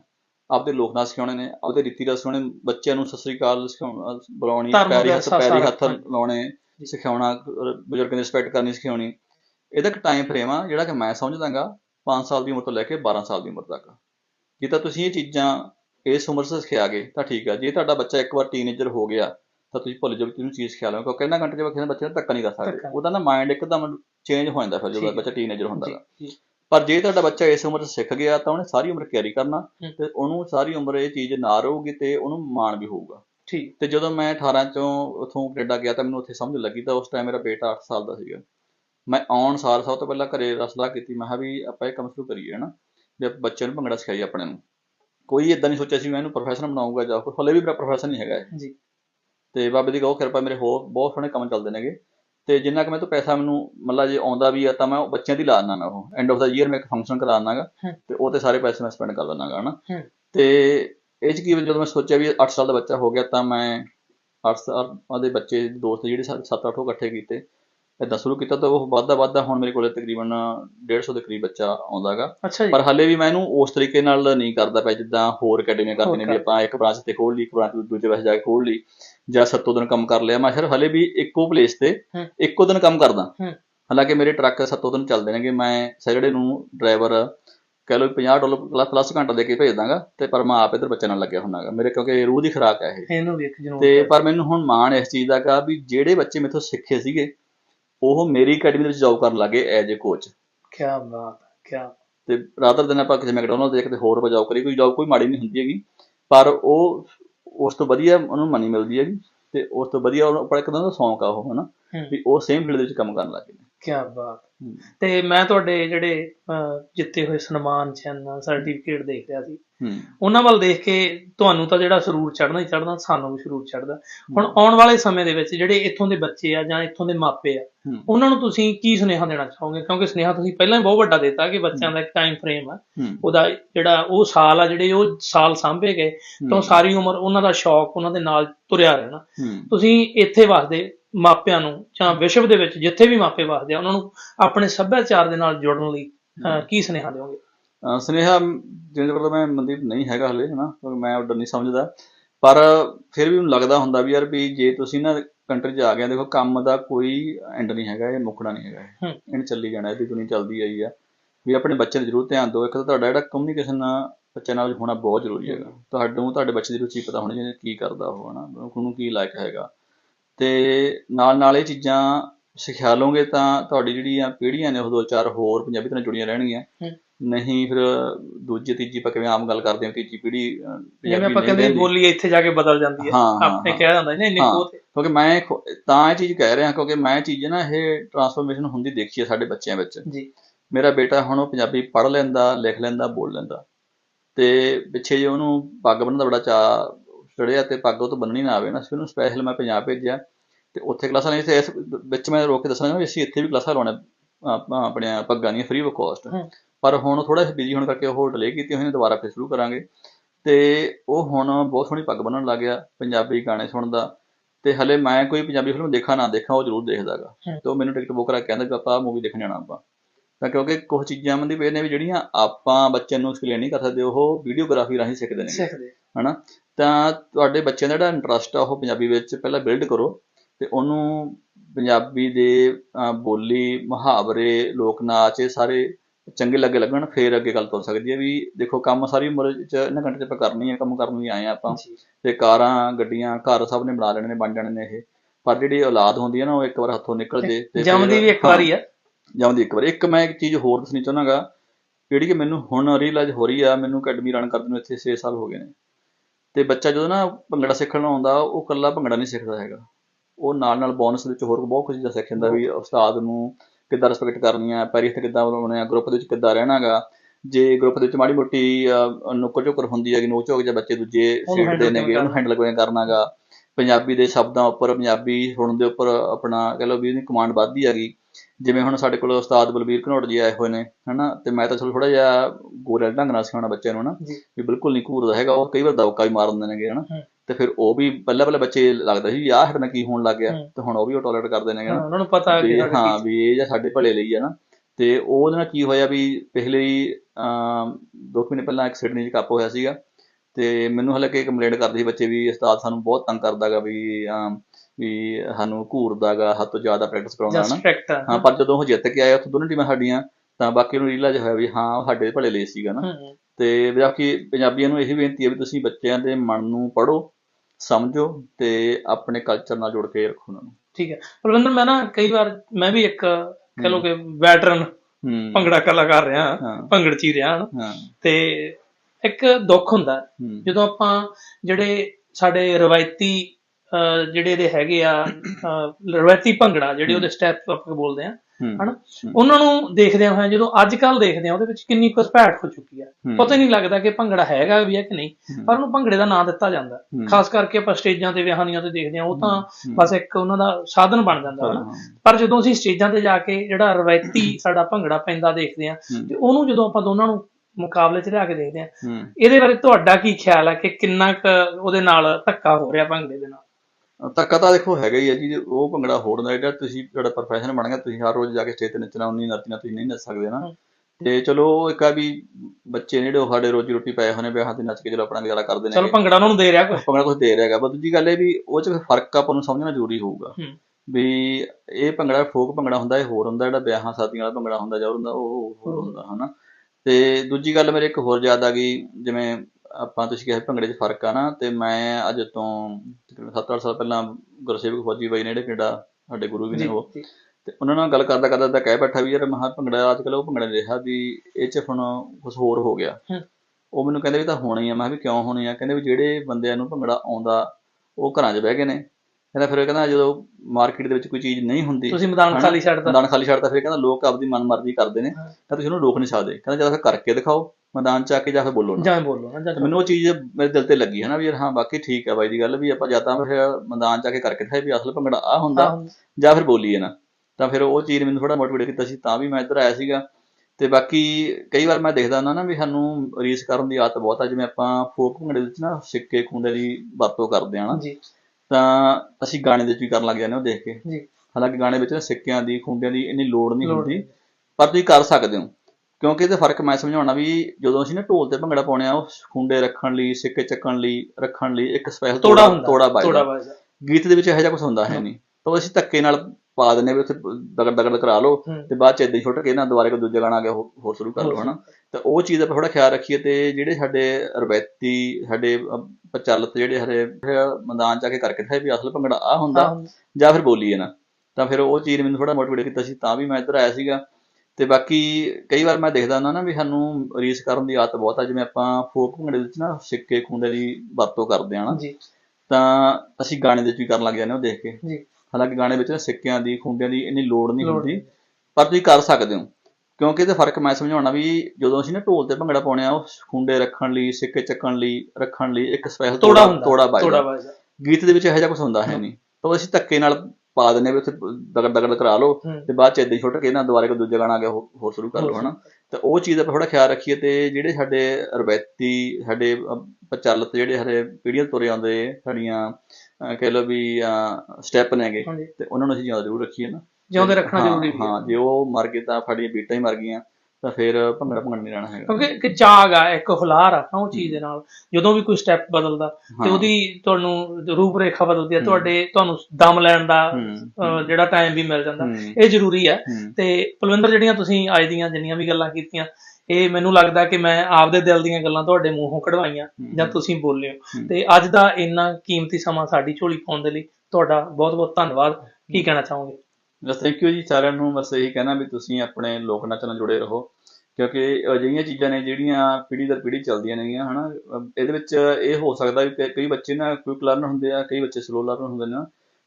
ਆਪਦੇ ਲੋਕ ਨਾਚ ਸਿਖਾਉਣੇ ਨੇ ਆਪਦੇ ਰੀਤੀ ਰਿਵਾਜ ਸਿਖਾਉਣੇ ਬੱਚਿਆਂ ਨੂੰ ਸਤਿ ਸ੍ਰੀ ਅਕਾਲ ਸਿਖਾਉਣਾ ਬੁਲਾਉਣੀ ਪੈਰੀ ਹੱਥ ਪੈਰੀ। ਹੱਥ ਲਾਉਣੇ ਸਿਖਾਉਣਾ ਬਜ਼ੁਰਗਾਂ ਦੀ ਰਿਸਪੈਕਟ ਕਰਨੀ ਸਿਖਾਉਣੀ ਇਹਦਾ ਇੱਕ ਟਾਈਮ ਫਰੇਮ ਆ ਜਿਹੜਾ ਕਿ ਮੈਂ ਸਮਝਦਾਗਾ 5 ਸਾਲ ਦੀ ਉਮਰ ਤੋਂ ਲੈ ਕੇ 12 ਸਾਲ ਦੀ ਉਮਰ ਤੱਕ ਜੇ ਤਾਂ ਤੁਸੀਂ ਇਹ ਚੀਜ਼ਾਂ ਇਸ ਉਮਰ 'ਚ ਸਿਖਾ ਗਏ ਤਾਂ ਠੀਕ ਆ ਜੇ ਤੁਹਾਡਾ ਬੱਚਾ ਇੱਕ ਵਾਰ ਟੀਨੇਜਰ ਹੋ ਗਿਆ ਤਾਂ ਤੁਸੀਂ ਭੁੱਲ ਜਾਓ ਕਿ ਤੁਸੀਂ ਚੀਜ਼ ਸਿਖਾ ਲਓ ਕਿਉਂਕਿ ਇਹਨਾਂ ਘੰਟੇ ਬੱਚੇ ਬੱਚੇ ਨੂੰ ਧੱਕਾ ਨਹੀਂ ਕਰ ਸਕਦੇ। ਉਹਦਾ ਨਾ ਮਾਈਂਡ ਇੱਕਦਮ ਚੇਂਜ ਹੋ ਜਾਂਦਾ ਫਿਰ ਜਦੋਂ ਹੈ। ਬੱਚਾ ਟੀਨੇਜਰ ਹੁੰਦਾ ਜੀ ਜੀ। ਪਰ ਜੇ ਤੁਹਾਡਾ ਬੱਚਾ ਇਸ ਉਮਰ 'ਚ ਸਿੱਖ ਗਿਆ ਤਾਂ ਉਹਨੇ ਸਾਰੀ ਉਮਰ ਕੈਰੀ ਕਰਨਾ ਹੂੰ। ਤੇ ਉਹਨੂੰ ਸਾਰੀ ਉਮਰ ਇਹ ਚੀਜ਼ ਨਾ ਰਹੂਗੀ ਤੇ ਉਹਨੂੰ ਮਾਣ ਵੀ ਹੋਊਗਾ। ਠੀਕ। ਤੇ ਜਦੋਂ ਮੈਂ 18 ਚੋਂ ਉਥੋਂ ਕੈਨੇਡਾ ਗਿਆ ਤਾਂ ਮੈਨੂੰ ਉੱਥੇ ਸਮਝ ਲੱਗੀ ਤਾਂ ਉਸ ਟਾਈਮ ਮੇਰਾ ਬੇਟਾ 8 ਸਾਲ ਦਾ ਸੀਗਾ। ਮੈਂ ਆਉਣ ਸਾਰ ਸਭ ਤੋਂ ਪਹਿਲਾਂ ਘਰੇ ਰਸਲਾ ਕੀਤੀ ਮੈਂ ਕਿਹਾ ਵੀ ਆਪਾਂ ਇਹ ਕੰਮ ਸ਼ੁਰੂ ਕਰੀਏ ਹਨਾ? ਆਪਾਂ ਬੱਚਿਆਂ ਨੂੰ ਭੰਗੜਾ ਸਿਖਾਈਏ ਆਪਣੇ ਨੂੰ। ਕੋਈ ਇਦਾਂ ਨਹੀਂ ਸੋਚਿਆ ਸੀ ਮੈਂ ਇਹਨੂੰ ਪ੍ਰੋਫੈਸ਼ਨ ਬਣਾਉਂਗਾ ਜਾਂ ਕੋਈ ਹਲੇ ਵੀ ਮੇਰਾ ਪ੍ਰੋਫੈਸ਼ਨ ਨਹੀਂ ਹੈਗਾ ਜੀ। ਤੇ ਬਾਬੇ ਦੀ ਗੋ ਕਿਰਪਾ ਮੇਰੇ ਹੋਰ ਬਹੁਤ ਸੋਹਣੇ ਕੰਮ ਚੱਲਦੇ ਨੇਗੇ। ਤੇ ਜਿੰਨਾ ਕਿ ਮੈਂ ਤੋਂ ਪੈਸਾ ਮੈਨੂੰ ਮਤਲਬ ਜੇ ਆਉਂਦਾ ਵੀ ਆ ਤਾਂ ਮੈਂ ਉਹ ਬੱਚਿਆਂ ਦੀ ਲਾ ਦਿੰਦਾ ਮੈਂ ਉਹ। ਐਂਡ ਆਫ ਦਾ ਈਅਰ ਮੈਂ ਇੱਕ ਫੰਕਸ਼ਨ ਕਰਾ ਦਿੰਦਾਗਾ। ਤੇ ਉਹ ਤੇ ਸਾਰੇ ਪੈਸੇ ਮੈਂ ਸਪੈਂਡ ਕਰ ਦਿੰਦਾਗਾ ਹਨਾ। ਤੇ ਇਹ ਚ ਕੀ ਜਦੋਂ ਮੈਂ ਸੋਚਿਆ ਵੀ 8 ਸਾਲ ਦਾ ਬੱਚਾ ਹੋ ਗਿਆ ਤਾਂ ਮੈਂ 8 ਸਾਲ ਦੇ ਬੱਚੇ ਦੋਸਤ ਜਿਹੜੇ 7-8 ਉਹ ਇਕੱਠੇ ਕੀਤੇ। ਏਦਾਂ ਸ਼ੁਰੂ ਕੀਤਾ ਤਾਂ ਉਹ ਵੱਧਦਾ ਵੱਧਦਾ ਹੁਣ ਮੇਰੇ ਕੋਲੇ ਤਕਰੀਬਨ 150 ਦੇ ਕਰੀਬ ਬੱਚਾ ਆਉਂਦਾਗਾ ਪਰ ਹਲੇ ਵੀ ਮੈਂ ਇਹਨੂੰ ਉਸ ਤਰੀਕੇ ਨਾਲ ਨਹੀਂ ਕਰਦਾ ਪਿਆ ਜਿੱਦਾਂ ਹੋਰ ਅਕੈਡਮੀਆਂ ਕਰਦੀਆਂ ਨੇ ਵੀ ਆਪਾਂ ਇੱਕ ਬ੍ਰਾਂਚ ਤੇ ਖੋਲ ਲਈ ਇੱਕ ਬ੍ਰਾਂਚ ਦੂਜੇ ਪਾਸੇ ਜਾ ਕੇ ਖੋਲ ਲਈ। ਜਾਂ ਸੱਤੋ ਦਿਨ ਕੰਮ ਕਰ ਲਿਆ ਮੈਂ ਸਿਰ ਹਲੇ ਵੀ ਇੱਕੋ ਪਲੇਸ ਤੇ। ਇੱਕੋ ਦਿਨ ਕੰਮ ਕਰਦਾ। ਹਾਲਾਂਕਿ ਮੇਰੇ ਟਰੱਕ ਸੱਤੋ ਦਿਨ ਚੱਲਦੇ ਨੇਗੇ ਮੈਂ ਸੈਟਰਡੇ ਨੂੰ ਡਰਾਈਵਰ ਕਹਿ ਲਓ 50 ਡਾਲਰ ਪਲੱਸ ਘੰਟਾ ਦੇ ਕੇ ਭੇਜ ਦਾਂਗਾ ਤੇ ਪਰ ਮੈਂ ਆਪ ਇੱਧਰ ਬੱਚੇ ਨਾਲ ਲੱਗਿਆ ਹੁੰਨਾਗਾ ਮੇਰੇ ਕਿਉਂਕਿ ਰੂਹ ਦੀ ਖੁਰਾਕ ਹੈ ਇਹ। ਇਹਨੂੰ ਵੀ ਇੱਕ ਜਨੂਨ ਤੇ ਪਰ ਮੈਨੂੰ ਹੁਣ ਮਾਣ ਇਸ ਚੀਜ਼ ਦਾ ਗਾ ਵੀ ਜਿਹੜੇ ਬੱਚੇ ਮੇਥੋਂ ਸਿੱਖੇ ਸੀਗੇ ਉਹ ਮੇਰੀ ਅਕੈਡਮੀ ਦੇ ਵਿੱਚ ਜੌਬ ਕਰਨ ਲੱਗੇ ਐਜ਼ ਅ ਕੋਚ ਕੀ ਬਾਤ ਕੀ ਤੇ ਰਾਦਰ ਦਿਨ ਆਪਾਂ ਕਿਸੇ ਮੈਕਡੋਨਲਡ ਦੇ ਕਿਤੇ ਹੋਰ ਜੌਬ ਕਰੀ ਕੋਈ ਜੌਬ ਕੋਈ ਮਾੜੀ ਨਹੀਂ ਹੁੰਦੀ ਹੈਗੀ। ਪਰ ਉਹ ਉਸ ਤੋਂ ਵਧੀਆ ਉਹਨੂੰ ਮਨੀ ਮਿਲਦੀ ਹੈਗੀ ਤੇ ਉਸ ਤੋਂ ਵਧੀਆ ਉਹਨੂੰ ਪਰ ਇੱਕ ਦਿਨ ਦਾ ਸ਼ੌਂਕ ਆ ਉਹ ਹਨਾ ਵੀ ਉਹ ਸੇਮ ਫੀਲਡ ਦੇ ਵਿੱਚ ਕੰਮ ਕਰਨ ਲੱਗੇ ਨੇ ਕੀ ਬਾਤ। ਤੇ ਮੈਂ ਤੁਹਾਡੇ ਜਿਹੜੇ ਜਿੱਤੇ ਹੋਏ ਸਨਮਾਨ ਚਿੰਨ੍ਹ ਸਰਟੀਫਿਕੇਟ ਦੇਖ ਰਿਹਾ ਸੀ। ਉਹਨਾਂ ਵੱਲ ਦੇਖ ਕੇ ਤੁਹਾਨੂੰ ਤਾਂ ਜਿਹੜਾ ਸਰੂਰ ਚੜਨਾ ਹੀ ਚੜਨਾ ਸਾਨੂੰ ਵੀ ਸਰੂਰ ਚੜਦਾ ਹੁਣ ਆਉਣ ਵਾਲੇ ਸਮੇਂ ਦੇ ਵਿੱਚ ਜਿਹੜੇ ਇੱਥੋਂ ਦੇ ਬੱਚੇ ਆ ਜਾਂ ਇੱਥੋਂ ਦੇ ਮਾਪੇ ਆ ਉਹਨਾਂ ਨੂੰ ਤੁਸੀਂ ਕੀ ਸੁਨੇਹਾ ਦੇਣਾ ਚਾਹੋਗੇ? ਕਿਉਂਕਿ ਸੁਨੇਹਾ ਤੁਸੀਂ ਪਹਿਲਾਂ ਹੀ ਬਹੁਤ ਵੱਡਾ ਦਿੱਤਾ ਕਿ ਬੱਚਿਆਂ ਦਾ ਇੱਕ ਟਾਈਮ ਫਰੇਮ ਆ। ਉਹਦਾ ਜਿਹੜਾ ਉਹ ਸਾਲ ਆ ਜਿਹੜੇ ਉਹ ਸਾਲ ਸਾਂਭੇ ਗਏ ਤਾਂ ਸਾਰੀ ਉਮਰ ਉਹਨਾਂ ਦਾ ਸ਼ੌਕ ਉਹਨਾਂ ਦੇ ਨਾਲ ਤੁਰਿਆ ਰਹਿਣਾ। ਤੁਸੀਂ ਇੱਥੇ ਵਸਦੇ ਮਾਪਿਆਂ ਨੂੰ ਜਾਂ ਵਿਸ਼ਵ ਦੇ ਵਿੱਚ ਜਿੱਥੇ ਵੀ ਮਾਪੇ ਵਸਦੇ ਆ ਉਹਨਾਂ ਨੂੰ ਆਪਣੇ ਸੱਭਿਆਚਾਰ ਦੇ ਨਾਲ ਜੁੜਨ ਲਈ ਕੀ ਸੁਨੇਹਾ ਦਿਓਗੇ? ਸੁਨੇਹਾ ਜਿਵੇਂ ਤੱਕ ਮੈਂ ਮਨਦੀਪ ਨਹੀਂ ਹੈਗਾ ਹਲੇ ਹਨਾ? ਕਿਉਂਕਿ ਮੈਂ ਉਧਰ ਨਹੀਂ ਸਮਝਦਾ। ਪਰ ਫਿਰ ਵੀ ਮੈਨੂੰ ਲੱਗਦਾ ਹੁੰਦਾ ਵੀ ਯਾਰ ਵੀ ਜੇ ਤੁਸੀਂ ਨਾ ਕੰਟਰੀ 'ਚ ਆ ਗਏ ਦੇਖੋ ਕੰਮ ਦਾ ਕੋਈ ਐਂਡ ਨਹੀਂ ਹੈਗਾ ਇਹ ਮੁੱਕਣਾ ਨਹੀਂ ਹੈਗਾ। ਇਹਨੇ ਚੱਲੀ ਜਾਣਾ ਇਹਦੀ ਦੁਨੀਆ ਚੱਲਦੀ ਆਈ ਆ। ਵੀ ਆਪਣੇ ਬੱਚੇ ਨੂੰ ਜ਼ਰੂਰ ਧਿਆਨ ਦਿਓ। ਇੱਕ ਤਾਂ ਤੁਹਾਡਾ ਜਿਹੜਾ ਕਮਿਊਨੀਕੇਸ਼ਨ ਬੱਚੇ ਨਾਲ ਹੋਣਾ ਬਹੁਤ ਜ਼ਰੂਰੀ ਹੈਗਾ। ਤੁਹਾਨੂੰ ਤੁਹਾਡੇ ਬੱਚੇ ਦੀ ਰੁਚੀ ਪਤਾ ਹੋਣੀ ਚਾਹੀਦੀ ਕੀ ਕਰਦਾ ਉਹ ਹਨਾ? ਉਹਨੂੰ ਕੀ ਲਾਇਕ ਹੈਗਾ। ਤੇ ਨਾਲ ਨਾਲ ਇਹ ਚੀਜ਼ਾਂ ਸਿਖਾ ਲਓਗੇ ਤਾਂ ਤੁਹਾਡੀ ਜਿਹੜੀਆਂ ਪੀੜ੍ਹੀਆਂ ਨੇ ਉਹ ਦੋ ਚਾਰ ਹੋਰ ਪੰਜਾਬੀ ਤੋਂ ਜੁੜੀਆਂ ਰਹਿਣਗੀਆਂ। ਨਹੀਂ ਫਿਰ ਦੂਜੀ ਤੀਜੀ ਆਪਾਂ ਕਿਵੇਂ ਆਮ ਗੱਲ ਕਰਦੇ ਹਾਂ ਤੀਜੀ ਪੀੜ੍ਹੀ ਜਿਵੇਂ ਆਪਾਂ ਨਹੀਂ ਕਹਿੰਦੇ। ਬੋਲੀ ਇੱਥੇ ਜਾ ਕੇ ਬਦਲ ਜਾਂਦੀ ਹੈ ਆਪਣੇ। ਕਿਹਾ ਜਾਂਦਾ ਨਾ ਇੰਨੇ ਹਾਂ। ਕੋ ਤੇ ਕਿਉਂਕਿ ਮੈਂ ਤਾਂ ਇਹ ਚੀਜ਼ ਕਹਿ ਰਿਹਾ ਕਿਉਂਕਿ ਮੈਂ ਚੀਜ਼ ਨਾ ਇਹ ਟਰਾਂਸਫਰਮੇਸ਼ਨ ਹੁੰਦੀ ਦੇਖੀ ਹੈ ਸਾਡੇ ਬੱਚਿਆਂ ਵਿੱਚ ਜੀ ਮੇਰਾ ਬੇਟਾ ਹੁਣ ਉਹ ਪੰਜਾਬੀ ਪੜ੍ਹ ਲੈਂਦਾ ਲਿਖ ਲੈਂਦਾ ਬੋਲ ਲੈਂਦਾ ਤੇ ਪਿੱਛੇ ਜੇ ਉਹਨੂੰ ਪੱਗ ਬੰਨ੍ਹਣ ਦਾ ਬੜਾ ਚਾਅ ਚੜਿਆ ਤੇ ਪੱਗ ਉਹ ਤੋਂ ਬੰਨਣੀ ਨਾ ਆਵੇ ਨਾ ਅਸੀਂ ਉਹਨੂੰ ਸਪੈਸ਼ਲ ਮੈਂ ਪੰਜਾਬ ਭੇਜਿਆ ਤੇ ਉੱਥੇ ਕਲਾਸਾਂ ਲਈ ਤੇ ਇਸ ਵਿੱਚ ਮੈਂ ਰੋਕ ਕੇ ਦੱਸਣਾ ਵੀ ਅਸੀਂ ਇੱਥੇ ਵੀ ਕਲਾਸਾਂ ਲਾਉਣੇ ਆਪਾਂ ਆਪਣੀਆਂ ਪੱਗਾਂ ਦੀਆਂ ਫ੍ਰੀ ਆਫ ਕਾਸਟ। ਪਰ ਹੁਣ ਥੋੜਾ ਜਿਹਾ ਬਿਜ਼ੀ ਹੋਣ ਕਰਕੇ ਉਹ ਡਿਲੇ ਕੀਤੀ ਹੋਈ ਨੇ ਦੁਬਾਰਾ ਫਿਰ ਸ਼ੁਰੂ ਕਰਾਂਗੇ। ਤੇ ਉਹ ਹੁਣ ਬਹੁਤ ਸੋਹਣੀ ਪੱਗ ਬੰਨਣ ਲੱਗ ਗਿਆ ਪੰਜਾਬੀ ਗਾਣੇ ਸੁਣਦਾ ਤੇ ਹਲੇ ਮੈਂ ਕੋਈ ਪੰਜਾਬੀ ਫਿਲਮ ਦੇਖਾਂ ਨਾ ਦੇਖਾਂ ਉਹ ਜ਼ਰੂਰ ਦੇਖਦਾਗਾ। ਤੇ ਉਹ ਮੈਨੂੰ ਟਿਕਟ ਬੁੱਕ ਕਰਾ ਕੇ ਕਹਿੰਦਾ ਵੀ ਆਪਾਂ ਮੂਵੀ ਦੇਖਣ ਜਾਣਾ ਆਪਾਂ। ਤਾਂ ਕਿਉਂਕਿ ਕੁਝ ਚੀਜ਼ਾਂ ਮੰਦੀ ਪਏ ਨੇ ਵੀ ਜਿਹੜੀਆਂ ਆਪਾਂ ਬੱਚਿਆਂ ਨੂੰ ਐਕਸਪਲੇਨ ਨਹੀਂ ਕਰ ਸਕਦੇ ਉਹ ਵੀਡੀਓਗ੍ਰਾਫੀ ਰਾਹੀਂ ਸਿੱਖਦੇ ਨੇ ਸਿੱਖਦੇ। ਹਨਾ? ਤਾਂ ਤੁਹਾਡੇ ਬੱਚਿਆਂ ਦਾ ਜਿਹੜਾ ਇੰਟਰਸਟ ਆ ਉਹ ਪੰਜਾਬੀ ਵਿੱਚ ਪਹਿਲਾਂ ਬਿਲਡ ਕਰੋ ਤੇ ਉਹਨੂੰ ਪੰਜਾਬੀ ਦੇ ਬੋਲੀ ਮੁਹਾਵਰੇ ਲੋਕ ਨਾਚ ਇਹ ਸਾਰੇ ਚੰਗੇ ਲੱਗੇ ਲੱਗਣ ਫੇਰ ਅੱਗੇ ਗੱਲ ਤੁਰ ਸਕਦੀ ਹੈ ਵੀ ਦੇਖੋ ਕੰਮ ਸਾਰੀ ਉਮਰ ਚ ਇਹਨਾਂ ਘੰਟੇ ਚ ਆਪਾਂ ਕਰਨੀ ਹੈ ਕੰਮ ਕਰਨ ਲਈ ਆਏ ਆ ਆਪਾਂ। ਤੇ ਕਾਰਾਂ ਗੱਡੀਆਂ ਘਰ ਸਭ ਨੇ ਬਣਾ ਲੈਣੇ ਨੇ ਬਣ ਜਾਣੇ ਨੇ ਇਹ। ਪਰ ਜਿਹੜੀ ਔਲਾਦ ਹੁੰਦੀ ਹੈ ਨਾ ਉਹ ਇੱਕ ਵਾਰ ਹੱਥੋਂ ਨਿਕਲ ਜੇ ਤੇ ਜੰਮਦੀ ਵੀ ਇੱਕ ਵਾਰੀ ਆ। ਜੰਮਦੀ ਇੱਕ ਵਾਰ। ਇੱਕ ਮੈਂ ਇੱਕ ਚੀਜ਼ ਹੋਰ ਦੱਸਣੀ ਚਾਹੁੰਦਾਗਾ ਜਿਹੜੀ ਕਿ ਮੈਨੂੰ ਹੁਣ ਰੀਅਲਾਈਜ਼ ਹੋ ਰਹੀ ਆ ਮੈਨੂੰ ਅਕੈਡਮੀ ਰਨ ਕਰਦੇ ਨੂੰ ਇੱਥੇ 6 ਸਾਲ ਹੋ ਗਏ ਨੇ। ਤੇ ਬੱਚਾ ਜਦੋਂ ਨਾ ਭੰਗੜਾ ਸਿੱਖਣ ਆਉਂਦਾ ਉਹ ਇਕੱਲਾ ਭੰਗੜਾ ਨਹੀਂ ਸਿੱਖਦਾ ਹੈਗਾ। ਉਹ ਨਾਲ ਨਾਲ ਬੋਨਸ ਵਿੱਚ ਹੋਰ ਬਹੁਤ ਕੁਝ ਚੀਜ਼ਾਂ ਸਿੱਖ ਜਾਂਦਾ ਵੀ ਉਸਤਾਦ ਨੂੰ ਕਿੱਦਾਂ ਰਿਸਪੈਕਟ ਕਰਨੀ ਆ ਪੈਰੀ ਹੱਥ ਕਿੱਦਾਂ ਬਣਾਉਣੇ ਆ ਗਰੁੱਪ ਦੇ ਵਿੱਚ ਕਿੱਦਾਂ ਰਹਿਣਾਗਾ ਜੇ ਗਰੁੱਪ ਦੇ ਵਿੱਚ ਮਾੜੀ ਮੋਟੀ ਨੁੱਕਰ ਝੋਕਰ ਹੁੰਦੀ ਹੈਗੀ ਨੋਚ ਝੋਕ ਜਾਂ ਬੱਚੇ ਦੂਜੇ ਸੀਟ ਦੇ ਨੇਗੇ ਉਹਨੂੰ ਹੈਂਡਲ ਕਿਵੇਂ ਕਰਨਾਗਾ ਪੰਜਾਬੀ ਦੇ ਸ਼ਬਦਾਂ ਉੱਪਰ ਪੰਜਾਬੀ ਸੁਣਨ ਦੇ ਉੱਪਰ ਆਪਣਾ ਕਹ ਲਓ ਵੀ ਇਹਦੀ ਕਮਾਂਡ ਵੱਧਦੀ ਹੈਗੀ। ਜਿਵੇਂ ਹੁਣ ਸਾਡੇ ਕੋਲ ਉਸਤਾਦ ਬਲਬੀਰ ਘਨੌੜ ਜੀ ਆਏ ਹੋਏ ਨੇ ਹਨਾ ਤੇ ਮੈਂ ਤਾਂ ਚਲੋ ਥੋੜਾ ਜਿਹਾ ਗੋਰਲ ਢੰਗ ਨਾਲ ਸਿਖਾਉਣਾ ਬੱਚਿਆਂ ਨੂੰ ਨਾ ਵੀ ਬਿਲਕੁਲ ਨਹੀਂ ਘੂਰਦਾ ਹੈਗਾ ਉਹ ਕਈ ਵਾਰ ਦਵਕਾ ਵੀ ਮਾਰ ਦਿੰਦੇ ਨੇਗੇ ਹਨਾ। ਤੇ ਫਿਰ ਉਹ ਵੀ ਪਹਿਲਾਂ ਪਹਿਲਾਂ ਬੱਚੇ ਲੱਗਦਾ ਸੀ ਸਾਡੇ ਨਾਲ ਕੀ ਹੋਣ ਲੱਗ ਗਿਆ। ਤੇ ਹੁਣ ਉਹ ਵੀ ਉਹ ਟੋਲਰੇਟ ਕਰਦੇ ਨੇਗੇ ਹਾਂ, ਨਾ ਉਹਨਾਂ ਨੂੰ ਪਤਾ ਕਿ ਹਾਂ ਵੀ ਇਹ ਜਾਂ ਸਾਡੇ ਭਲੇ ਲਈ ਹੈ ਨਾ ਤੇ ਉਹਦੇ ਨਾਲ ਕੀ ਹੋਇਆ ਵੀ ਪਿਛਲੇ ਦੋ ਕੁ ਮਹੀਨੇ ਪਹਿਲਾਂ ਇੱਕ ਸਿਡਨੀ 'ਚ ਕੱਪ ਹੋਇਆ ਸੀਗਾ ਤੇ ਮੈਨੂੰ ਹਲੇ ਕਿ ਕੰਪਲੇਂਟ ਕਰਦੇ ਸੀ ਬੱਚੇ ਵੀ ਉਸਤਾਦ ਸਾਨੂੰ ਬਹੁਤ ਤੰਗ ਕਰਦਾਗਾ ਵੀ ਵੀ ਸਾਨੂੰ ਘੂਰਦਾਗਾ ਹੱਦ ਤੋਂ ਜ਼ਿਆਦਾ ਪ੍ਰੈਕਟਿਸ ਕਰਾਉਂਦਾ ਨਾ। ਹਾਂ। ਪਰ ਜਦੋਂ ਉਹ ਜਿੱਤ ਕੇ ਆਏ ਉੱਥੇ ਦੋਨੋਂ ਟੀਮਾਂ ਸਾਡੀਆਂ ਤਾਂ ਬਾਕੀ ਨੂੰ ਰੀਲਾਜ ਹੋਇਆ ਵੀ ਹਾਂ ਸਾਡੇ ਭਲੇ ਲਈ ਸੀਗਾ ਨਾ। ਤੇ ਬਾਕੀ ਪੰਜਾਬੀਆਂ ਨੂੰ ਇਹ ਬੇਨਤੀ ਹੈ ਵੀ ਤੁਸੀਂ ਬੱਚਿਆਂ ਦੇ ਮਨ ਨੂੰ ਪੜੋ ਸਮਝੋ ਤੇ ਆਪਣੇ ਕਲਚਰ ਨਾਲ ਜੁੜ ਕੇ ਰੱਖੋ ਉਹਨਾਂ ਨੂੰ। ਠੀਕ ਹੈ। ਪ੍ਰਵਿੰਦਰ ਮੈਂ ਨਾ ਕਈ ਵਾਰ ਮੈਂ ਵੀ ਇੱਕ ਕਹ ਲਓ ਕਿ ਵੈਟਰਨ ਭੰਗੜਾ ਕਲਾਕਾਰ ਰਿਹਾ ਭੰਗੜਚੀ ਰਿਹਾ। ਤੇ ਇੱਕ ਦੁੱਖ ਹੁੰਦਾ ਜਦੋਂ ਆਪਾਂ ਜਿਹੜੇ ਸਾਡੇ ਰਵਾਇਤੀ ਜਿਹੜੇ ਇਹਦੇ ਹੈਗੇ ਆ ਰਵਾਇਤੀ ਭੰਗੜਾ ਜਿਹੜੇ ਉਹਦੇ ਸਟੈਪ ਆਪਾਂ ਬੋਲਦੇ ਆ ਹਨਾ ਉਹਨਾਂ ਨੂੰ ਦੇਖਦੇ ਹੋਏ ਜਦੋਂ ਅੱਜ ਕੱਲ ਦੇਖਦੇ ਆ ਉਹਦੇ ਵਿੱਚ ਕਿੰਨੀ ਘੁਸਪੈਠ ਹੋ ਚੁੱਕੀ ਆ। ਪਤਾ ਹੀ ਨਹੀਂ ਲੱਗਦਾ ਕਿ ਭੰਗੜਾ ਹੈਗਾ ਵੀ ਹੈ ਕਿ ਨਹੀਂ। ਪਰ ਉਹਨੂੰ ਭੰਗੜੇ ਦਾ ਨਾਂ ਦਿੱਤਾ ਜਾਂਦਾ। ਖਾਸ ਕਰਕੇ ਆਪਾਂ ਸਟੇਜਾਂ ਤੇ ਵਿਆਹਾਂ ਤੇ ਦੇਖਦੇ ਆ ਉਹ ਤਾਂ। ਬਸ ਇੱਕ ਉਹਨਾਂ ਦਾ ਸਾਧਨ ਬਣ ਜਾਂਦਾ ਹਨਾ। ਪਰ ਜਦੋਂ ਅਸੀਂ ਸਟੇਜਾਂ ਤੇ ਜਾ ਕੇ ਜਿਹੜਾ ਰਵਾਇਤੀ ਸਾਡਾ ਭੰਗੜਾ ਪੈਂਦਾ ਦੇਖਦੇ ਆ। ਤੇ ਉਹਨੂੰ ਜਦੋਂ ਆਪਾਂ ਦੋਨਾਂ ਨੂੰ ਮੁਕਾਬਲੇ 'ਚ ਲਿਆ ਕੇ ਦੇਖਦੇ ਆ ਇਹਦੇ ਬਾਰੇ ਤੁਹਾਡਾ ਕੀ ਖਿਆਲ ਹੈ ਕਿ ਕਿੰਨਾ ਕੁ ਉਹਦੇ ਨਾਲ ਧੱਕਾ ਹੋ ਰਿਹਾ ਭੰਗੜੇ ਦੇ ਨਾਲ ਧੱਕਾ ਤਾਂ ਦੇਖੋ ਹੈਗਾ ਹੀ ਹੈ ਜੀ ਉਹ ਭੰਗੜਾ ਹੋਰ ਦਾ ਜਿਹੜਾ ਤੁਸੀਂ ਤੁਹਾਡਾ ਪ੍ਰੋਫੈਸ਼ਨ ਬਣ ਗਿਆ ਤੁਸੀਂ ਹਰ ਰੋਜ਼ ਜਾ ਕੇ ਸਟੇਜ ਤੇ ਨੱਚਣਾ ਉਨੀ ਨੱਚਣਾ ਤੁਸੀਂ ਨਹੀਂ ਨੱਚ ਸਕਦੇ ਨਾ। ਤੇ ਚਲੋ ਇੱਕ ਆ ਵੀ ਬੱਚੇ ਨੇ ਜਿਹੜੇ ਉਹ ਸਾਡੇ ਰੋਜੀ ਰੋਟੀ ਪਏ ਨੇ ਵਿਆਹਾਂ ਤੇ ਨੱਚ ਕੇ ਚਲੋ ਆਪਣਾ ਗੁਜ਼ਾਰਾ ਕਰਦੇ ਨੇ। ਚਲੋ ਭੰਗੜਾ ਉਹਨਾਂ ਨੂੰ ਦੇ ਰਿਹਾ ਕੋਈ। ਭੰਗੜਾ ਕੁਝ ਦੇ ਰਿਹਾ ਹੈਗਾ ਪਰ ਦੂਜੀ ਗੱਲ ਇਹ ਵੀ ਉਹ ਚ ਫ਼ਰਕ ਆਪਾਂ ਨੂੰ ਸਮਝਣਾ ਜ਼ਰੂਰੀ ਹੋਊਗਾ। ਵੀ ਇਹ ਭੰਗੜਾ ਫੋਕ ਭੰਗੜਾ ਹੁੰਦਾ ਇਹ ਹੋਰ ਹੁੰਦਾ ਜਿਹੜਾ ਵਿਆਹਾਂ ਸ਼ਾਦੀਆਂ ਵਾਲਾ ਭੰਗੜਾ ਹੁੰਦਾ ਜਾਂ ਹੁੰਦਾ ਉਹ ਹੋਰ ਹੁੰਦਾ ਹਨਾ। ਤੇ ਦੂਜੀ ਗੱਲ ਮੇਰੇ ਇੱਕ ਹੋਰ ਯਾਦ ਆ ਗਈ ਜਿਵੇਂ ਆਪਾਂ ਤੁਸੀਂ ਕਿਹਾ ਭੰਗੜੇ 'ਚ ਫ਼ਰਕ ਆ ਨਾ ਤੇ ਮੈਂ ਅੱਜ ਤੋਂ ਤਕਰੀਬਨ 7-8 ਸਾਲ ਪਹਿਲਾਂ ਗੁਰਸੇਵਕ ਫੌਜੀ ਬਾਈ ਨੇ ਜਿਹੜੇ ਕੈਨੇਡਾ ਸਾਡੇ ਗੁਰੂ ਵੀ ਨੇ ਉਹ। ਤੇ ਉਹਨਾਂ ਨਾਲ ਗੱਲ ਕਰਦਾ ਕਰਦਾ ਤਾਂ ਕਹਿ ਬੈਠਾ ਵੀ ਯਾਰ ਮਹਾ ਭੰਗੜਾ ਅੱਜ ਕੱਲ੍ਹ ਉਹ ਭੰਗੜਾ ਰਿਹਾ ਵੀ ਇਹ 'ਚ ਹੁਣ ਕੁਝ ਹੋਰ ਹੋ ਗਿਆ। ਉਹ ਮੈਨੂੰ ਕਹਿੰਦੇ ਵੀ ਤਾਂ ਹੋਣਾ ਹੀ ਆ ਮੈਂ ਵੀ ਕਿਉਂ ਹੋਣੀ ਆ ਕਹਿੰਦੇ ਵੀ ਜਿਹੜੇ ਬੰਦਿਆਂ ਨੂੰ ਭੰਗੜਾ ਆਉਂਦਾ ਉਹ ਘਰਾਂ 'ਚ ਬਹਿ ਗਏ ਨੇ ਕਹਿੰਦਾ ਫਿਰ ਕਹਿੰਦਾ ਜਦੋਂ ਮਾਰਕੀਟ ਦੇ ਵਿੱਚ ਕੋਈ ਚੀਜ਼ ਨਹੀਂ ਹੁੰਦੀ ਤੁਸੀਂ ਮੈਦਾਨ? ਖਾਲੀ ਛੱਡਦਾ ਮੈਦਾਨ ਖਾਲੀ ਛੱਡਦਾ ਫਿਰ ਕਹਿੰਦਾ ਲੋਕ ਆਪਦੀ ਮਨਮਰਜ਼ੀ ਕਰਦੇ ਨੇ। ਤਾਂ ਤੁਸੀਂ ਉਹਨੂੰ ਰੋਕ ਨਹੀਂ ਸਕਦੇ ਕਹਿੰਦਾ ਜਦੋਂ ਫਿਰ ਕਰਕੇ ਦਿਖਾਓ ਮੈਦਾਨ 'ਚ ਆ ਕੇ ਜਾ ਕੇ ਬੋਲੋ ਨਾ। ਜਾਂ ਬੋਲੋ ਨਾ ਜਾਂ ਮੈਨੂੰ ਉਹ ਚੀਜ਼ ਮੇਰੇ ਦਿਲ ਤੇ ਲੱਗੀ ਹੈ ਨਾ ਵੀ ਯਾਰ ਹਾਂ ਬਾਕੀ ਠੀਕ ਹੈ ਬਾਈ ਦੀ ਗੱਲ ਵੀ ਆਪਾਂ ਜਾਂ ਤਾਂ ਫਿਰ ਮੈਦਾਨ 'ਚ ਆ ਕੇ ਕਰਕੇ ਦਿਖਾਏ ਵੀ ਅਸਲ ਭੰਗੜਾ ਆ ਹੁੰਦਾ ਜਾਂ ਫਿਰ ਬੋਲੀਏ ਨਾ। ਤਾਂ ਫਿਰ ਉਹ ਚੀਜ਼ ਮੈਨੂੰ ਥੋੜਾ ਮੋਟੀਵੇਟ ਕੀਤਾ ਸੀ ਤਾਂ ਵੀ ਮੈਂ ਇੱਧਰ ਆਇਆ ਸੀਗਾ। ਤੇ ਬਾਕੀ ਕਈ ਵਾਰ ਮੈਂ ਦੇਖਦਾ ਹੁੰਦਾ ਨਾ ਵੀ ਸਾਨੂੰ ਰੀਸ ਕਰਨ ਦੀ ਆਦਤ ਬਹੁਤ ਆ ਜਿਵੇਂ ਆਪਾਂ ਫੋਕ ਭੰਗੜੇ ਵਿੱਚ ਨਾ ਸਿੱਕੇ ਖੂੰਡੇ ਦੀ ਵਰਤੋਂ ਕਰਦੇ ਆ ਨਾ। ਜੀ। ਤਾਂ ਅਸੀਂ ਗਾਣੇ ਦੇ ਵਿੱਚ ਵੀ ਕਰਨ ਲੱਗ ਜਾਂਦੇ ਹਾਂ ਉਹ ਦੇਖ ਕੇ। ਜੀ। ਹਾਲਾਂਕਿ ਗਾਣੇ ਵਿੱਚ ਨਾ ਸਿੱਕਿਆਂ ਦੀ ਖੂੰਡਿਆਂ ਦੀ ਇੰਨੀ ਲੋੜ ਨਹੀਂ ਹੁੰਦੀ ਪਰ ਤੁਸੀਂ ਕਰ ਸਕਦੇ ਹੋ। ਕਿਉਂਕਿ ਇਹਦਾ ਫ਼ਰਕ ਮੈਂ ਸਮਝਾਉਣਾ ਵੀ ਜਦੋਂ ਅਸੀਂ ਨਾ ਢੋਲ ਤੇ ਭੰਗੜਾ ਪਾਉਣੇ ਆ ਉਹ ਖੂੰਡੇ ਰੱਖਣ ਲਈ ਸਿੱਕੇ ਚੱਕਣ ਲਈ ਰੱਖਣ ਲਈ ਇੱਕ ਸਪੈਸ਼ਲ ਤੋੜਾ ਤੋੜਾ ਵੱਜਦਾ ਗੀਤ ਦੇ ਵਿੱਚ ਇਹੋ ਜਿਹਾ ਕੁਝ ਹੁੰਦਾ ਹੈ ਨਹੀਂ। ਤਾਂ ਅਸੀਂ ਧੱਕੇ ਨਾਲ ਪਾ ਦਿੰਦੇ ਵੀ ਉੱਥੇ ਦਗੜ ਦਗੜ ਕਰਾ ਲਓ। ਤੇ ਬਾਅਦ ਚ ਹੀ ਛੁੱਟ ਕੇ ਨਾ ਦੁਬਾਰੇ ਕੋਈ ਦੂਜਾ ਗਾਣਾ ਆ ਗਿਆ ਹੋਰ ਸ਼ੁਰੂ ਕਰ ਲਓ ਹਨਾ? ਤਾਂ ਉਹ ਚੀਜ਼ ਦਾ ਥੋੜਾ ਖਿਆਲ ਰੱਖੀਏ ਤੇ ਜਿਹੜੇ ਸਾਡੇ ਰਵਾਇਤੀ ਸਾਡੇ ਪ੍ਰਚਲਿਤ ਜਿਹੜੇ ਹਰੇ ਮੈਦਾਨ ਚ ਆ ਕੇ ਕਰਕੇ ਦਿਖਾਏ ਵੀ ਅਸਲ ਭੰਗੜਾ ਆ ਹੁੰਦਾ ਜਾਂ ਫਿਰ ਬੋਲੀਏ ਨਾ। ਤਾਂ ਫਿਰ ਉਹ ਚੀਜ਼ ਮੈਨੂੰ ਥੋੜਾ ਮੋਟੀਵੇਟ ਕੀਤਾ ਸੀ ਤਾਂ ਵੀ ਮੈਂ ਇੱਧਰ ਆਇਆ ਸੀਗਾ। ਤੇ ਬਾਕੀ ਕਈ ਵਾਰ ਮੈਂ ਦੇਖਦਾ ਹੁੰਦਾ ਨਾ ਵੀ ਸਾਨੂੰ ਰੀਸ ਕਰਨ ਦੀ ਆਦਤ ਬਹੁਤ ਆ ਜਿਵੇਂ ਆਪਾਂ ਫੋਕ ਭੰਗੜੇ ਵਿੱਚ ਨਾ ਸਿੱਕੇ ਖੂੰਡੇ ਦੀ ਵਰਤੋਂ ਕਰਦੇ ਆ ਨਾ ਜੀ। ਤਾਂ ਅਸੀਂ ਗਾਣੇ ਦੇ ਵਿੱਚ ਵੀ ਕਰਨ ਲੱਗ ਜਾਂਦੇ ਹਾਂ ਉਹ ਦੇਖ ਕੇ। ਜੀ। ਹਾਲਾਂਕਿ ਗਾਣੇ ਵਿੱਚ ਨਾ ਸਿੱਕਿਆਂ ਦੀ ਖੂੰਡਿਆਂ ਦੀ ਇੰਨੀ ਲੋੜ ਨਹੀਂ ਹੁੰਦੀ ਪਰ ਤੁਸੀਂ ਕਰ ਸਕਦੇ ਹੋ। ਕਿਉਂਕਿ ਇਹਦਾ ਫ਼ਰਕ ਮੈਂ ਸਮਝਾਉਣਾ ਵੀ ਜਦੋਂ ਅਸੀਂ ਨਾ ਢੋਲ ਤੇ ਭੰਗੜਾ ਪਾਉਣੇ ਆ ਉਹ ਖੂੰਡੇ ਰੱਖਣ ਲਈ ਸਿੱਕੇ ਚੱਕਣ ਲਈ ਰੱਖਣ ਲਈ ਇੱਕ ਸਪੈਸ਼ਲ ਤੋੜਾ ਹੁੰਦਾ ਤੋੜਾ ਗੀਤ ਦੇ ਵਿੱਚ ਇਹੋ ਜਿਹਾ ਕੁਝ ਹੁੰਦਾ ਹੈ। ਨਹੀਂ। ਤਾਂ ਅਸੀਂ ਧੱਕੇ ਨਾਲ ਪਾ ਦਿੰਦੇ ਵੀ ਉੱਥੇ ਦਗੜ ਦਗੜ ਕਰਾ ਲਓ। ਤੇ ਬਾਅਦ ਚ ਹੀ ਛੁੱਟ ਕੇ ਨਾ ਦੁਬਾਰੇ ਕੋਈ ਦੂਜਾ ਗਾਣਾ ਆ ਗਿਆ ਹੋਰ ਸ਼ੁਰੂ ਕਰ ਲਓ ਹਨਾ? ਤੇ ਉਹ ਚੀਜ਼ ਦਾ ਆਪਾਂ ਥੋੜਾ ਖਿਆਲ ਰੱਖੀਏ ਤੇ ਜਿਹੜੇ ਸਾਡੇ ਰਵਾਇਤੀ ਸਾਡੇ ਪ੍ਰਚਲਿਤ ਜਿਹੜੇ ਹਰੇ ਪੀੜ੍ਹੀਆਂ ਤੋਂ ਤੁਰੇ ਆਉਂਦੇ ਸਾਡੀਆਂ ਕਹਿ ਲਓ ਵੀ ਸਟੈਪ ਨੇਗੇ ਤੇ ਉਹਨਾਂ ਨੂੰ ਅਸੀਂ ਯਾਦ ਜ਼ਰੂਰ ਰੱਖੀਏ ਨਾ। ਜਿਉਂਦੇ ਰੱਖਣਾ ਜ਼ਰੂਰੀ ਹੈ। ਹਾਂ ਜੇ ਉਹ ਮਰ ਗਏ ਤਾਂ ਸਾਡੀਆਂ ਬੀਟਾਂ ਹੀ ਮਰ ਗਈਆਂ। ਤਾਂ ਫਿਰ ਭੰਗੜਾ ਭੰਗੜਾ ਨਹੀਂ ਰਹਿਣਾ ਹੈਗਾ। ਕਿਉਂਕਿ ਇੱਕ ਚਾਗ ਆ ਇੱਕ ਹੁਲਾਰ ਆ ਨਾ ਉਹ ਚੀਜ਼ ਦੇ ਨਾਲ ਜਦੋਂ ਵੀ ਕੋਈ ਸਟੈਪ ਬਦਲਦਾ ਤੇ। ਉਹਦੀ ਤੁਹਾਨੂੰ ਰੂਪ ਰੇਖਾ ਬਦਲਦੀ ਆ ਤੁਹਾਡੇ ਤੁਹਾਨੂੰ ਦਮ ਲੈਣ ਦਾ ਜਿਹੜਾ ਟਾਈਮ ਵੀ ਮਿਲ ਜਾਂਦਾ ਇਹ ਜ਼ਰੂਰੀ ਹੂੰ, ਤੇ ਪਲਵਿੰਦਰ ਜਿਹੜੀਆਂ ਤੁਸੀਂ ਅੱਜ ਦੀਆਂ ਜਿੰਨੀਆਂ ਵੀ ਗੱਲਾਂ ਕੀਤੀਆਂ ਇਹ ਮੈਨੂੰ ਲੱਗਦਾ ਕਿ ਮੈਂ ਆਪਦੇ ਦਿਲ ਦੀਆਂ ਗੱਲਾਂ ਤੁਹਾਡੇ ਮੂੰਹੋਂ ਕਢਵਾਈਆਂ ਜਾਂ ਤੁਸੀਂ ਬੋਲੇ ਹੂੰ। ਤੇ ਅੱਜ ਦਾ ਇੰਨਾ ਕੀਮਤੀ ਸਮਾਂ ਸਾਡੀ ਝੋਲੀ ਪਾਉਣ ਦੇ ਲਈ ਤੁਹਾਡਾ ਬਹੁਤ ਬਹੁਤ ਧੰਨਵਾਦ। ਕੀ ਕਹਿਣਾ ਚਾਹੋਗੇ? ਬਸ ਥੈਂਕ ਯੂ ਜੀ ਸਾਰਿਆਂ ਨੂੰ ਬਸ ਇਹੀ ਕਹਿਣਾ ਵੀ ਤੁਸੀਂ ਆਪਣੇ ਲੋਕ ਨਾਚ ਨਾਲ ਜੁੜੇ ਰਹੋ, ਕਿਉਂਕਿ ਅਜਿਹੀਆਂ ਚੀਜ਼ਾਂ ਨੇ ਜਿਹੜੀਆਂ ਪੀੜ੍ਹੀ ਦਰ ਪੀੜ੍ਹੀ ਚੱਲਦੀਆਂ ਨੇਗੀਆਂ ਹਨਾ? ਅਹ ਇਹਦੇ ਵਿੱਚ ਇਹ ਹੋ ਸਕਦਾ ਵੀ ਕਈ- ਕਈ ਬੱਚੇ ਨਾ ਕੁਇਕ ਲਰਨਰ ਹੁੰਦੇ ਆ, ਕਈ ਬੱਚੇ ਸਲੋ ਲਰਨਰ ਹੁੰਦੇ ਨੇ,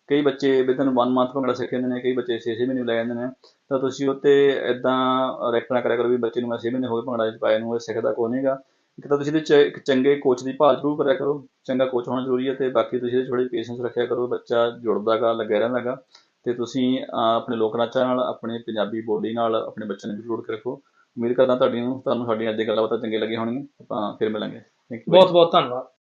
ਕਈ ਬੱਚੇ ਵਿਦਨ 1 ਮੰਥ ਭੰਗੜਾ ਸਿੱਖ ਜਾਂਦੇ ਨੇ, ਕਈ ਬੱਚੇ 6-6 ਮਹੀਨੇ ਲੈ ਜਾਂਦੇ ਨੇ, ਤਾਂ ਤੁਸੀਂ ਉੱਤੇ ਇਦਾਂ ਰੈਕਟ ਨਾ ਕਰਿਆ ਕਰੋ ਵੀ ਬੱਚੇ ਨੂੰ ਮੈਂ 6 ਮਹੀਨੇ ਹੋ ਗਏ ਭੰਗੜਾ ਚ ਪਾਏ ਨੂੰ, ਇਹ ਸਿੱਖਦਾ ਕੋਈ ਨਹੀਂਗਾ ਇੱਕ ਤਾਂ ਤੁਸੀਂ ਇਹਦੇ ਚ ਇੱਕ ਚੰਗੇ ਕੋਚ ਦੀ ਭਾਲ ਜ਼ਰੂਰ ਕਰਿਆ ਕਰੋ, ਚੰਗਾ ਕੋਚ ਹੋਣਾ ਜ਼ਰੂਰੀ ਹੈ ਤੇ ਬਾਕੀ ਤੁਸੀਂ ਇਹਦੇ 'ਚ ਥੋੜੀ ਪੇਸ਼ੈਂਸ ਰੱਖਿਆ ਕਰੋ, ਬੱਚਾ ਜੁੜਦਾਗਾ ਲੱਗਿਆ ਰਹਿੰਦਾਗਾ ਤੇ ਤੁਸੀਂ ਆਪਣੇ ਲੋਕ ਨਾਚਾਂ ਨਾਲ, ਆਪਣੇ ਪੰਜਾਬੀ ਬੋਲੀ ਨਾਲ, ਆਪਣੇ ਬੱਚਿਆਂ ਨੂੰ ਜੋੜ ਕੇ ਰੱਖੋ। ਉਮੀਦ ਕਰਦਾ ਤੁਹਾਡੀ ਨੂੰ ਤੁਹਾਨੂੰ ਸਾਡੀਆਂ ਅੱਜ ਦੀ ਗੱਲਬਾਤਾਂ ਚੰਗੀਆਂ ਲੱਗੀਆਂ ਹੋਣਗੀਆਂ। ਆਪਾਂ ਫਿਰ ਮਿਲਾਂਗੇ। ਥੈਂਕ ਯੂ ਬਹੁਤ ਬਹੁਤ ਧੰਨਵਾਦ।